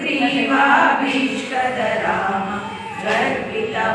गर्भित ग्रीवाभीष्टदराम गर्भितवारिसमा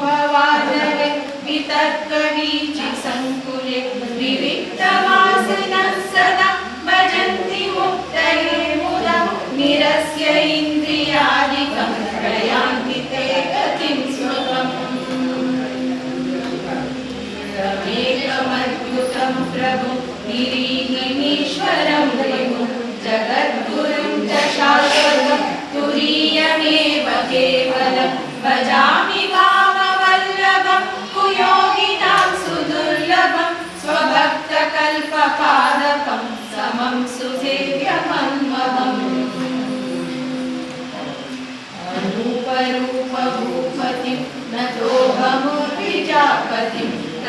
तत्कवीचि सङ्कुले विविक्तवासिन सदा भजन्ति मुक्तये मुदा निरस्य इन्द्रियादिकं प्रयान्ति ते गतिं स्वम् एकमद्भुतं प्रभु निरीहि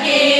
aquí.